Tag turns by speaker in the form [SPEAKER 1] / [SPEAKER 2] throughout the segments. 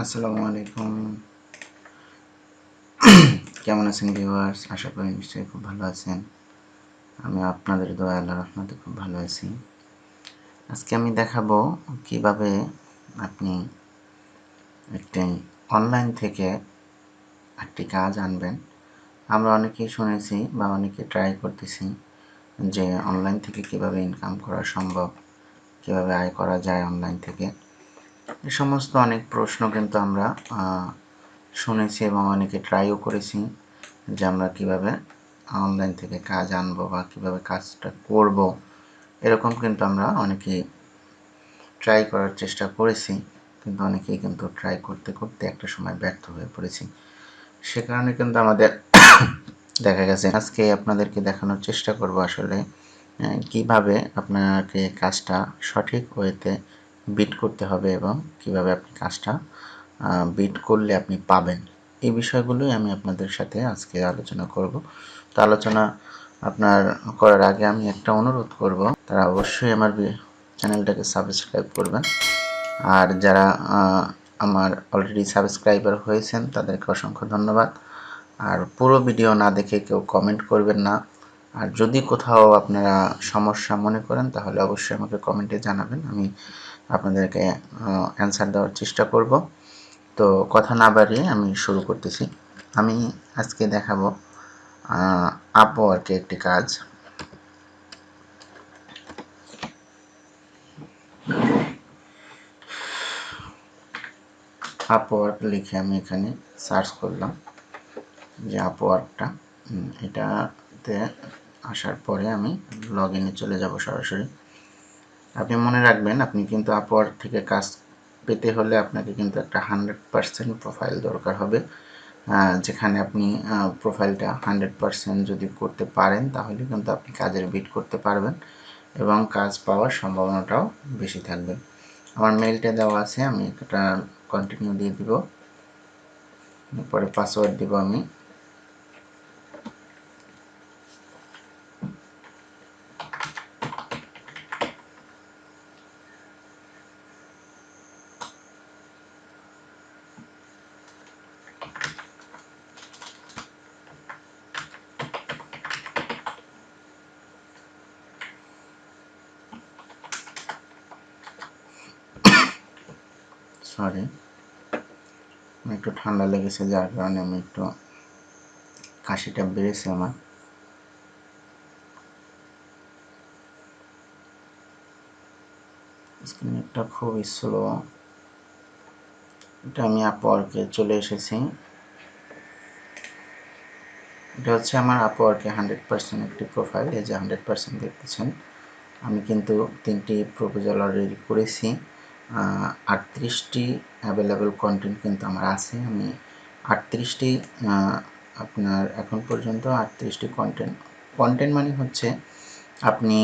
[SPEAKER 1] আসসালামু আলাইকুম। কেমন আছেন ভিউয়ার্স? আশা করি নিশ্চয়ই খুব ভালো আছেন। আমি আপনাদের দোয়া আল্লাহ রহমতে খুব ভালো আছি। আজকে আমি দেখাবো কীভাবে আপনি একটি অনলাইন থেকে একটি কাজ আনবেন। আমরা অনেকেই শুনেছি বা অনেকে ট্রাই করতেছি যে অনলাইন থেকে কীভাবে ইনকাম করা সম্ভব, কীভাবে আয় করা যায় অনলাইন থেকে। এ সমস্ত অনেক প্রশ্ন কিন্তু আমরা শুনেছি এবং অনেকে ট্রাইও করেছি যে আমরা কীভাবে অনলাইন থেকে কাজ আনব বা কীভাবে কাজটা করব। এরকম কিন্তু আমরা অনেকে ট্রাই করার চেষ্টা করেছি, কিন্তু অনেকেই কিন্তু ট্রাই করতে করতে একটা সময় ব্যর্থ হয়ে পড়েছি। সে কারণে কিন্তু আমাদের দেখা গেছে, আজকে আপনাদেরকে দেখানোর চেষ্টা করব আসলে কীভাবে আপনাকে কাজটা সঠিক ওয়েতে বিট করতে হবে এবং কীভাবে আপনি কাজটা বিট করলে আপনি পাবেন। এই বিষয়গুলোই আমি আপনাদের সাথে আজকে আলোচনা করব। তো আলোচনা আপনার করার আগে আমি একটা অনুরোধ করব, তারা অবশ্যই আমার চ্যানেলটাকে সাবস্ক্রাইব করবেন। আর যারা আমার অলরেডি সাবস্ক্রাইবার হয়েছেন, তাদেরকে অসংখ্য ধন্যবাদ। আর পুরো ভিডিও না দেখে কেউ কমেন্ট করবেন না। আর যদি কোথাও আপনারা সমস্যা মনে করেন, তাহলে অবশ্যই আমাকে কমেন্টে জানাবেন। আমি আপনাদেরকে অ্যান্সার দেওয়ার চেষ্টা করব। তো কথা না বাড়িয়ে আমি শুরু করতেছি। আমি আজকে দেখাবো আপওয়ার্কে একটি কাজ। আপওয়ার্ক লিখে আমি এখানে সার্চ করলাম। যে আপওয়ার্কটা এটাতে আসার পরে আমি লগ ইনে চলে যাব সরাসরি। আপনি মনে রাখবেন, আপনি কিন্তু আপওয়ার্ক থেকে কাজ পেতে হলে আপনাকে কিন্তু একটা হান্ড্রেড পারসেন্ট প্রোফাইল দরকার হবে। যেখানে আপনি প্রোফাইলটা হান্ড্রেড পারসেন্ট যদি করতে পারেন, তাহলে কিন্তু আপনি কাজের বিট করতে পারবেন এবং কাজ পাওয়ার সম্ভাবনাটাও বেশি থাকবে। আমার মেলটা দেওয়া আছে, আমি একটা কন্টিনিউ দিয়ে দিব। পরে পাসওয়ার্ড দিব আমি। সরি একটু ঠান্ডা লেগেছে, যার কারণে আমি একটু কাশিটা বেড়েছে আমার। স্ক্রিনটা খুবই স্লো। এটা আমি আপওয়ার্কে চলে এসেছি। এটা হচ্ছে আমার আপওয়ার্কে হান্ড্রেড পার্সেন্ট একটি প্রোফাইল, এই যে হান্ড্রেড পার্সেন্ট দেখতেছেন। আমি কিন্তু তিনটি প্রপোজাল অলরেডি করেছি। আটত্রিশটি অ্যাভেলেবেল কন্টেন্ট কিন্তু আমার আছে। আমি আটত্রিশটি আপনার এখন পর্যন্ত আটত্রিশটি কন্টেন্ট কন্টেন্ট মানে হচ্ছে আপনি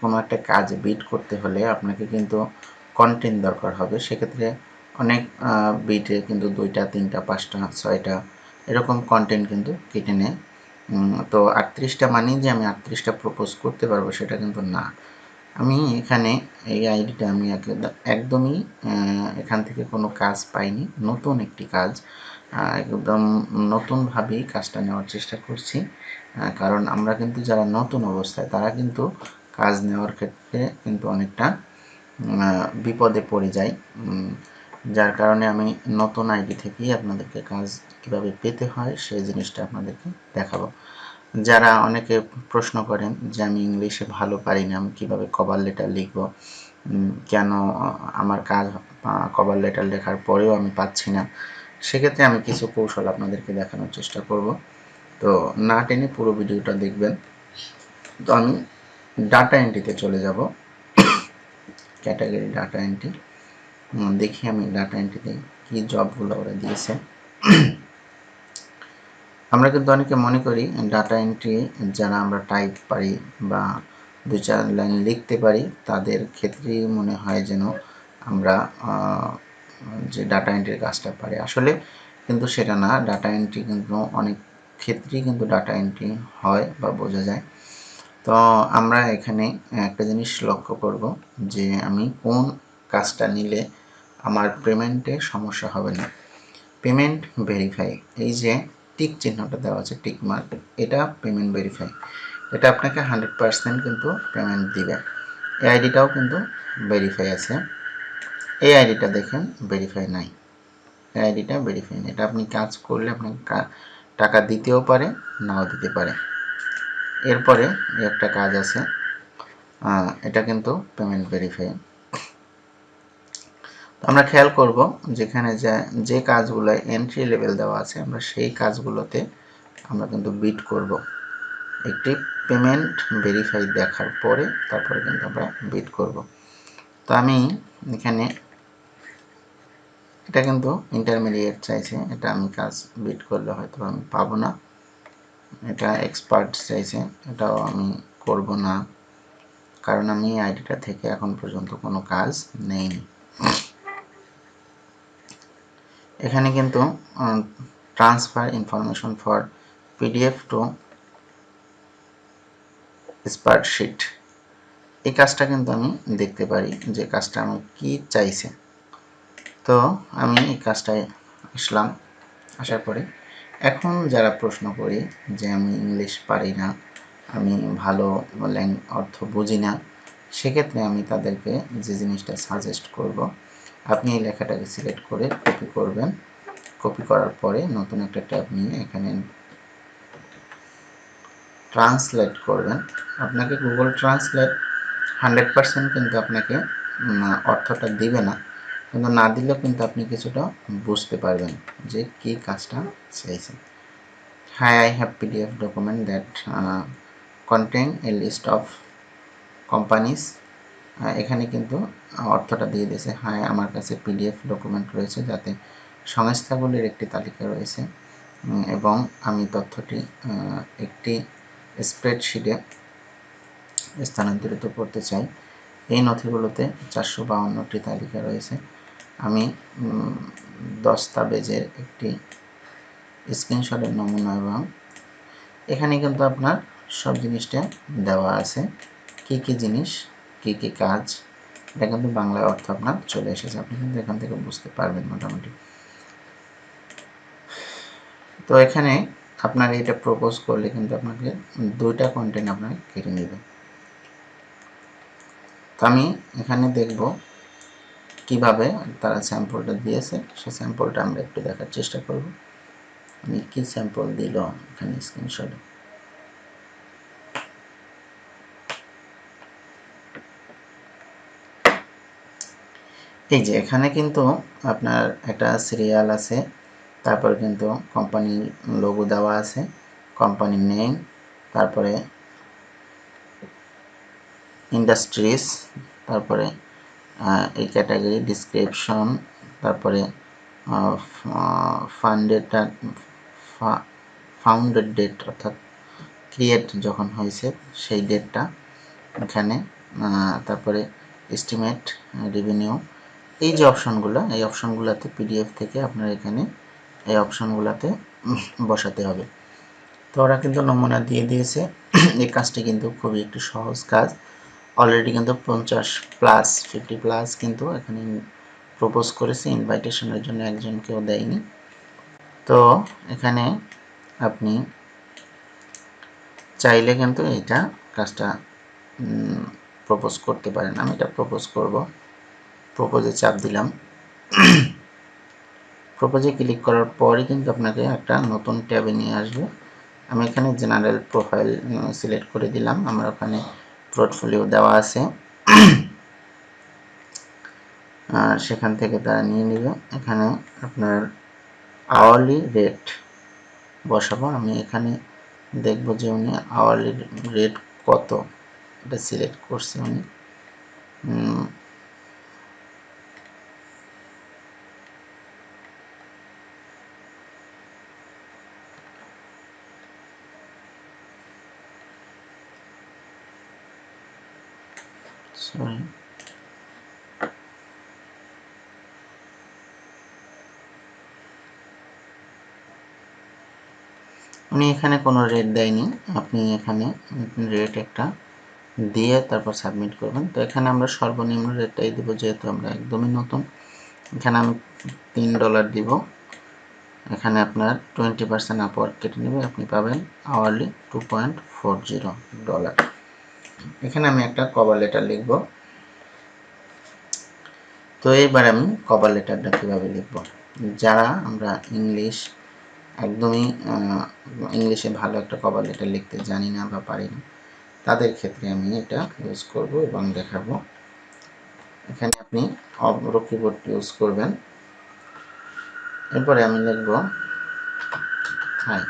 [SPEAKER 1] কোনো একটা কাজ বিট করতে হলে আপনাকে কিন্তু কন্টেন্ট দরকার হবে। সেক্ষেত্রে অনেক বিটে কিন্তু দুইটা, তিনটা, পাঁচটা, ছয়টা এরকম কন্টেন্ট কিন্তু কেটে নেয়। তো আটত্রিশটা মানেই যে আমি আটত্রিশটা প্রপোজ করতে পারব সেটা কিন্তু না। আমি এখানে এই আইডিটা আমি একদমই এখান থেকে কোনো কাজ পাইনি। নতুন একটি কাজ একদম নতুনভাবেই কাজটা নেওয়ার চেষ্টা করছি। কারণ আমরা কিন্তু যারা নতুন অবস্থায়, তারা কিন্তু কাজ নেওয়ার ক্ষেত্রে কিন্তু অনেকটা বিপদে পড়ে যায় যার কারণে আমি নতুন আইডি থেকেই আপনাদেরকে কাজ কীভাবে পেতে হয়, সেই জিনিসটা আপনাদেরকে দেখাবো। যারা অনেকে প্রশ্ন করেন যে আমি ইংলিশে ভালো পারি না, আমি কীভাবে কভার লেটার লিখব? কেন আমার কাজ কভার লেটার লেখার পরেও আমি পাচ্ছি না? সেক্ষেত্রে আমি কিছু কৌশল আপনাদেরকে দেখানোর চেষ্টা করব। তো না টেনে পুরো ভিডিওটা দেখবেন। তো আমি ডাটা এন্ট্রিতে চলে যাব। ক্যাটাগরি ডাটা এন্ট্রি দেখি আমি ডাটা এন্ট্রিতে কী জবগুলো ওরা দিয়েছে। আমরা কিন্তু অনেকে মনে করি ডাটা এন্ট্রি যারা আমরা টাইপ পারি বা দু চার লাইন লিখতে পারি, তাদের ক্ষেত্রেই মনে হয় যেন আমরা যে ডাটা এন্ট্রির কাজটা পারি। আসলে কিন্তু সেটা না ডাটা এন্ট্রি কিন্তু অনেক ক্ষেত্রেই কিন্তু ডাটা এন্ট্রি হয় বা বোঝা যায়। তো আমরা এখানে একটা জিনিস লক্ষ্য করব যে আমি কোন কাজটা নিলে আমার পেমেন্টে সমস্যা হবে না। পেমেন্ট ভেরিফাই এই যে টিক চিহ্নটা দেওয়া আছে, টিক মার্ক। এটা পেমেন্ট ভেরিফাই এটা আপনাকে হান্ড্রেড পারসেন্ট কিন্তু পেমেন্ট দিবে। এই আইডিটাও কিন্তু ভেরিফাই আছে। এই আইডিটা দেখেন ভেরিফাই নাই। এই আইডিটা ভেরিফাই নেই। এটা আপনি কাজ করলে আপনাকে টাকা দিতেও পারে, নাও দিতে পারে। এরপরে একটা কাজ আছে। এটা কিন্তু পেমেন্ট ভেরিফাই আমরা খেয়াল করব যেখানে যে কাজগুলো এন্ট্রি লেভেল দেওয়া আছে, আমরা সেই কাজগুলোতে আমরা কিন্তু বিট করব। একটি পেমেন্ট ভেরিফাই দেখার পরে তারপরে কিন্তু আমরা বিট করব। তো আমি এখানে এটা কিন্তু ইন্টারমিডিয়েট চাইছে, এটা আমি কাজ বিট করলে হয়তো আমি পাবো না। এটা এক্সপার্ট চাইছে, এটাও আমি করব না। কারণ আমি আইডিটা থেকে এখন পর্যন্ত কোনো কাজ নেইনি। এখানে কিন্তু transfer information for PDF to spreadsheet এই কাজটা কিন্তু আমি দেখতে পারি যে কাজটা আমি কি চাইছে। তো আমি এই কাজটায় আসলাম, আসার পরে এখন যারা প্রশ্ন করি যে আমি ইংলিশ পারি না, আমি ভালো অর্থ বুঝি না, সেক্ষেত্রে আমি তাদেরকে যে জিনিসটা সাজেস্ট করব আপনি এই লেখাটাকে সিলেক্ট করে কপি করবেন। কপি করার পরে নতুন একটা ট্যাব নিয়ে এখানে ট্রান্সলেট করবেন। আপনাকে গুগল ট্রান্সলেট হান্ড্রেড পারসেন্ট কিন্তু আপনাকে অর্থটা দিবে না। কিন্তু না দিলেও কিন্তু আপনি কিছুটা বুঝতে পারবেন যে কি কাজটা চাইছেন। Hi I have PDF document that contain a list of companies এখানে কিন্তু অর্থটা দিয়ে দিয়েছে। হ্যাঁ আমার কাছে পিডিএফ ডকুমেন্ট রয়েছে যাতে সংস্থাগুলির একটি তালিকা রয়েছে। এবং আমি তথ্যটি একটি স্প্রেডশিটে স্থানান্তরিত করতে চাই। এই নথিগুলোতে চারশো বাউন্নটি তালিকা রয়েছে। আমি দস্তাবেজের একটি স্ক্রিনশটের নমুনা এবং এখানে কিন্তু আপনার সব জিনিসটা দেওয়া আছে। কি কি জিনিস কি কি কাজ? এটা কিন্তু বাংলায় অর্থ আপনার চলে এসেছে। আপনি কিন্তু এখান থেকে বুঝতে পারবেন মোটামুটি। তো এখানে আপনার এটা প্রপোজ করলে কিন্তু আপনাকে দুইটা কন্টেন্ট আপনাকে কেটে নেবে। তো আমি এখানে দেখব কীভাবে তারা স্যাম্পলটা দিয়েছে। সে স্যাম্পলটা আমরা একটু দেখার চেষ্টা করব। আমি কি স্যাম্পল দিল এখানে স্ক্রিনশটে এই যে এখানে কিন্তু আপনার একটা সিরিয়াল আছে, তারপর কিন্তু কোম্পানির লোগো দেওয়া আছে কোম্পানি নেম তারপরে ইন্ডাস্ট্রিজ তারপরে এই ক্যাটাগরি ডিসক্রিপশন তারপরে ফান্ডেড ফাউন্ডেড ডেট অর্থাৎ ক্রিয়েট যখন হয়েছে সেই ডেটটা এখানে তারপরে এস্টিমেট রেভিনিউ এই যে অপশনগুলো, এই অপশনগুলোতে পিডিএফ থেকে আপনার এখানে এই অপশনগুলোতে বসাতে হবে। তো ওরা কিন্তু নমুনা দিয়ে দিয়েছে। এই কাজটি কিন্তু খুবই একটি সহজ কাজ। অলরেডি কিন্তু পঞ্চাশ প্লাস ফিফটি প্লাস কিন্তু এখানে প্রপোজ করেছে ইনভাইটেশনের জন্য একজনকেও দেয়নি। তো এখানে আপনি চাইলে কিন্তু এটা কাজটা প্রপোজ করতে পারেন। আমি এটা প্রপোজ করব। প্রপোজে চাপ দিলাম। প্রপোজে ক্লিক করার পরই কিন্তু আপনাকে একটা নতুন ট্যাবে নিয়ে আসবে। আমি এখানে জেনারেল প্রোফাইল সিলেক্ট করে দিলাম। আমার ওখানে পোর্টফোলিও দেওয়া আছে। সেখান থেকে তারা নিয়ে নেবে। এখানে আপনার আওয়ারলি রেট বসাবো। আমি এখানে দেখব যে উনি আওয়ারলি রেট কত। এটা সিলেক্ট করছে উনি। সরি উনি এখানে কোনো রেট দেয়নি। আপনি এখানে রেট একটা দিয়ে তারপর সাবমিট করবেন। তো এখানে আমরা সর্বনিম্ন রেটটাই দেবো যেহেতু আমরা একদমই নতুন। এখানে আমি তিন ডলার দিব। এখানে আপনার টোয়েন্টি পার্সেন্ট আপওয়ার্ক কেটে নেবে। আপনি পাবেন hourly two point four zero dollar এখানে আমি একটা কভার লেটার লিখব। তো এইবার আমি কভার লেটারটা কীভাবে লিখব? যারা আমরা ইংলিশ একদমই ইংলিশে ভালো একটা কভার লেটার লিখতে জানি না বা পারি না, তাদের ক্ষেত্রে আমি এটা ইউজ করব এবং দেখাবো। এখানে আপনি অব্র কিবোর্ড ইউজ করবেন। এরপরে আমি লিখব হাই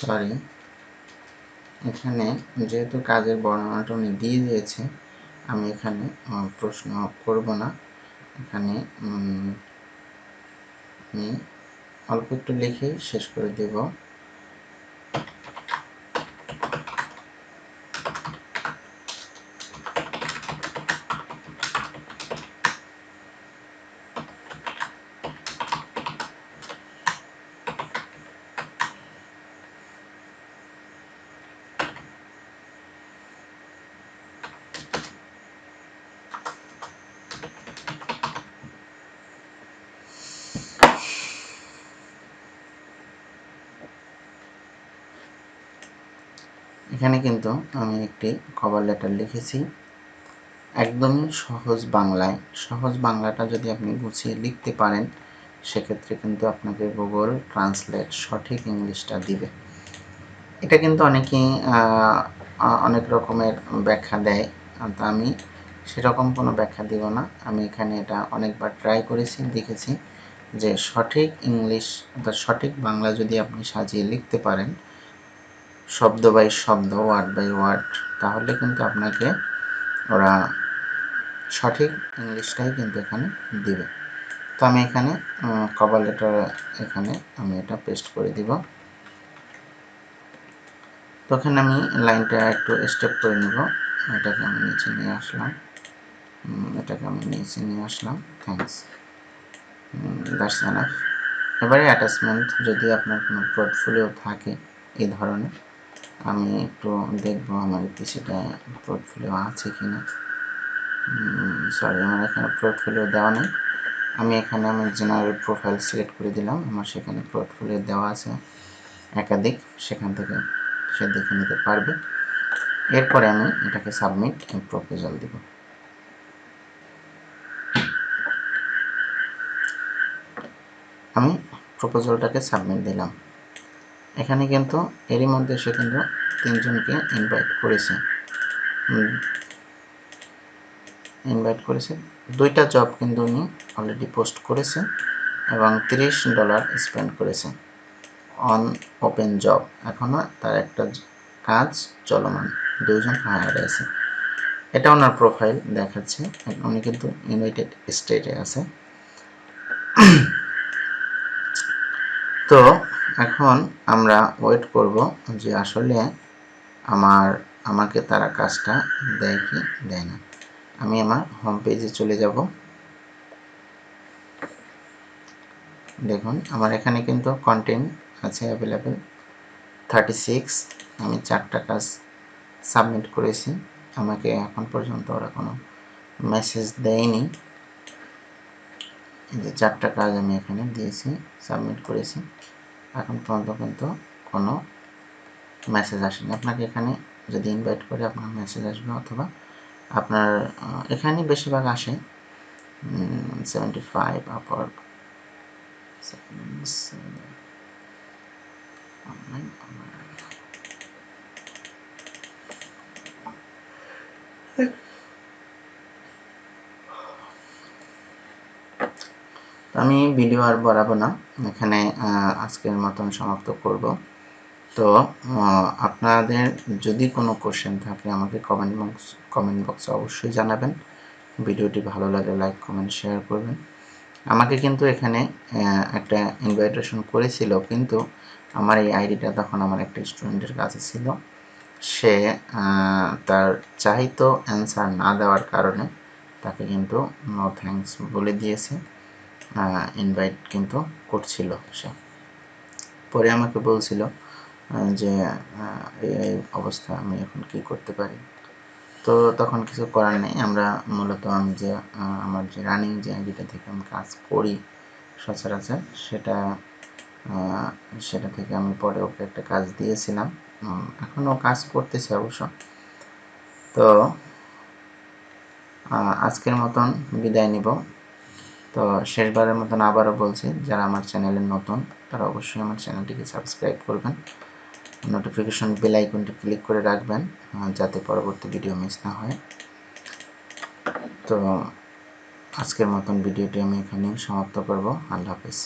[SPEAKER 1] সরি এখানে যেহেতু কাজের বর্ণনাটা উনি দিয়ে দিয়েছে, আমি এখানে প্রশ্ন করব না। এখানে আমি অল্প একটু লিখে শেষ করে দেব। এখানে কিন্তু আমি একটি কভার লেটার লিখেছি। একদমই সহজ বাংলায়। সহজ বাংলাটা যদি আপনি গুছিয়ে লিখতে পারেন, সেক্ষেত্রে কিন্তু আপনাকে গুগল ট্রান্সলেট সঠিক ইংলিশটা দিবে। এটা কিন্তু অনেকেই অনেক রকমের ব্যাখ্যা দেয়। তা আমি সেরকম কোনো ব্যাখ্যা দিব না। আমি এখানে এটা অনেকবার ট্রাই করেছি, দেখেছি যে সঠিক ইংলিশ অর্থাৎ সঠিক বাংলা যদি আপনি সাজিয়ে লিখতে পারেন শব্দ বাই শব্দ ওয়ার্ড বাই ওয়ার্ড তাহলে কিন্তু আপনাকে ওরা সঠিক ইংলিশটাই কিন্তু এখানে দিবে। তো আমি এখানে কভার লেটার এখানে আমি এটা পেস্ট করে দিব। তো এখানে আমি লাইনটা একটু স্টেপ করে নিব। এটাকে আমি নিচে নিয়ে আসলাম। এটাকে আমি নিচে নিয়ে আসলাম। থ্যাংকস দ্যাটস এনাফ এবারে অ্যাটাচমেন্ট যদি আপনার কোনো পোর্টফোলিও থাকে এই ধরনের আমি একটু দেখব আমার সেটা পোর্টফোলিও আছে কি না সরি আমার এখানে পোর্টফোলিও দেওয়া নেই। আমি এখানে আমি জেনারেল প্রোফাইল সিলেক্ট করে দিলাম। আমার সেখানে পোর্টফোলিও দেওয়া আছে একাধিক। সেখান থেকে সে দেখে নিতে পারবে। এরপরে আমি এটাকে সাবমিট প্রপোজাল দিব। আমি প্রপোজালটাকে সাবমিট দিলাম। এখানে কিন্তু এরই মধ্যে সে কিন্তু তিনজনকে ইনভাইট করেছে। ইনভাইট করেছে। দুইটা জব কিন্তু উনি অলরেডি পোস্ট করেছে এবং তিরিশ ডলার স্পেন্ড করেছে অন ওপেন জব এখনও তার একটা কাজ চলমান। দুজন হায়ার আছে। এটা ওনার প্রোফাইল দেখাচ্ছে। উনি কিন্তু ইউনাইটেড স্টেটে আছে। তো এখন আমরা ওয়েট করব যে আসলে আমার, আমাকে তারা কাজটা দেয় কি দেয় না। আমি আমার হোম পেজে চলে যাব। দেখুন, আমার এখানে কিন্তু কন্টেন্ট আছে অ্যাভেলেবেল থার্টি সিক্স আমি চারটা কাজ সাবমিট করেছি। আমাকে এখন পর্যন্ত ওরা কোনো মেসেজ দেয়নি। যে চারটা কাজ আমি এখানে দিয়েছি সাবমিট করেছি। এখন পর্যন্ত কিন্তু কোনো মেসেজ আসেনি। আপনাকে এখানে যদি ইনভাইট করে আপনার মেসেজ আসবে অথবা আপনার এখানে বেশিরভাগ আসে। সেভেন্টি ফাইভ আপর আমি ভিডিও আর বাড়াবো না। এখানে আজকের মতন সমাপ্ত করব। তো আপনাদের যদি কোনো কোশ্চেন থাকে, আমাকে কমেন্ট বক্স কমেন্ট বক্সে অবশ্যই জানাবেন। ভিডিওটি ভালো লাগে লাইক কমেন্ট শেয়ার করবেন। আমাকে কিন্তু এখানে একটা ইনভাইটেশন করেছিল, কিন্তু আমার এই আইডিটা তখন আমার একটা স্টুডেন্টের কাছে ছিল। সে তার চাহিত অ্যান্সার না দেওয়ার কারণে তাকে কিন্তু নো থ্যাঙ্কস বলে দিয়েছে। ইনভাইট কিন্তু করছিল সে। পরে আমাকে বলছিল যে এই অবস্থা আমি এখন কি করতে পারি? তো তখন কিছু করার নেই। আমরা মূলত আমি যে আমার যে রানিং যে আইডিটা থেকে আমি কাজ করি সচরাচর, সেটা সেটা থেকে আমি পরে ওকে একটা কাজ দিয়েছিলাম। এখনও কাজ করতেছে অবশ্য। তো আজকের মতন বিদায় নিব। তো শেষবারের মতন আবারও বলছি, যারা আমার চ্যানেলে নতুন, তারা অবশ্যই আমার চ্যানেলটিকে সাবস্ক্রাইব করবেন। নোটিফিকেশন বেল আইকনটি ক্লিক করে রাখবেন যাতে পরবর্তী ভিডিও মিস না হয়। তো আজকের মতন ভিডিওটি আমি এখানেই সমাপ্ত করব। আল্লাহ হাফেজ।